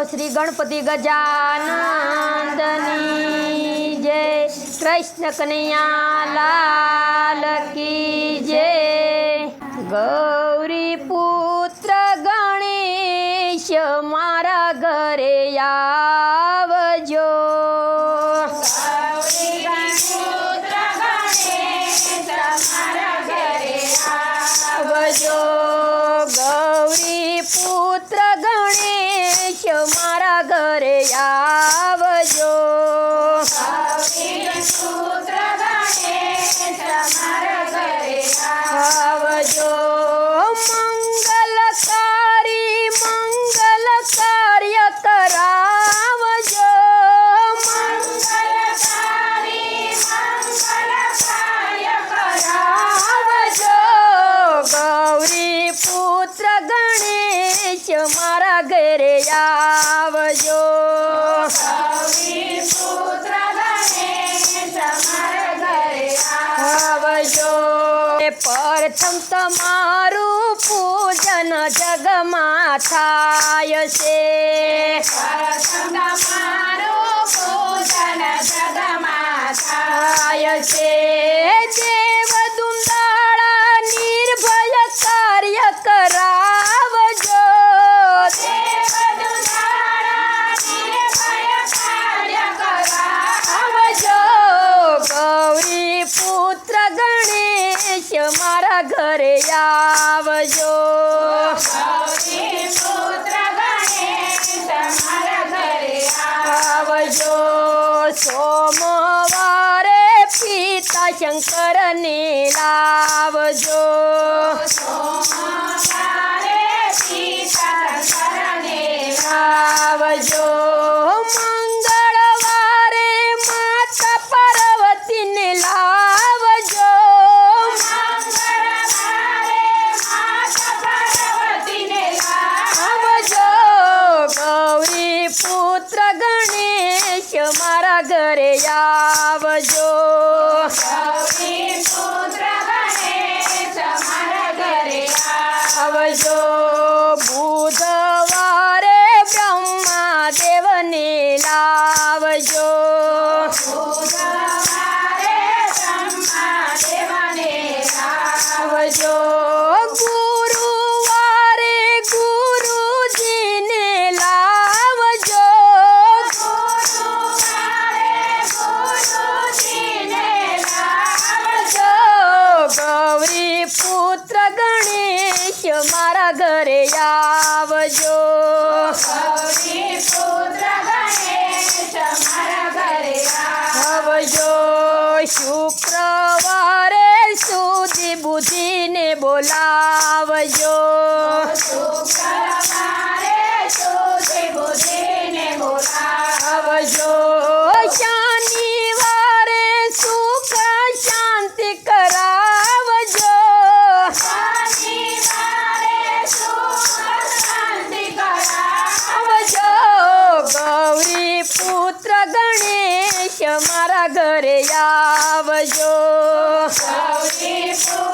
બોલો શ્રી ગણપતિ ગજાનંદની જય. કૃષ્ણ કનૈયા લાલ કી જય. ગૌરી પુત્ર પ્રથમ તમારું પૂજન જગમાં થાય છે. થાય મારા ઘરે આવજો. આવજો. સોમવારે પિતા શંકરને લાવજો. પુત્ર ગણેશ મારા ઘરે આવજો. શુક્રવારે સુધી બુદ્ધિને બોલાવજો. આવજો શનિવારે મારા ઘરે આવજો. આવજો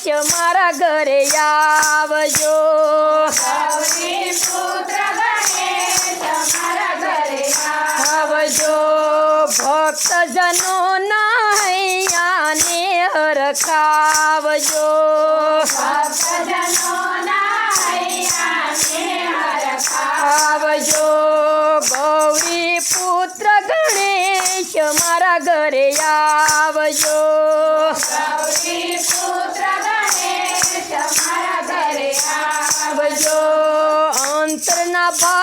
અવશ્ય મારા ઘરે આવજો. આવજો. ભક્તજનો ના હૈયાને હરખાવજો. বাবা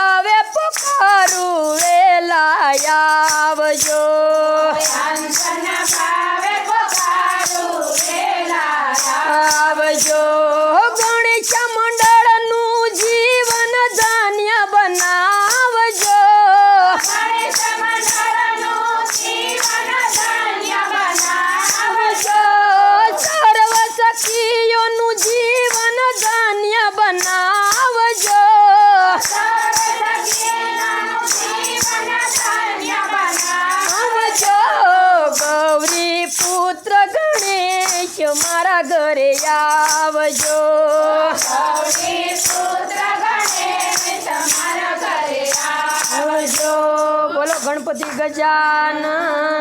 આવજો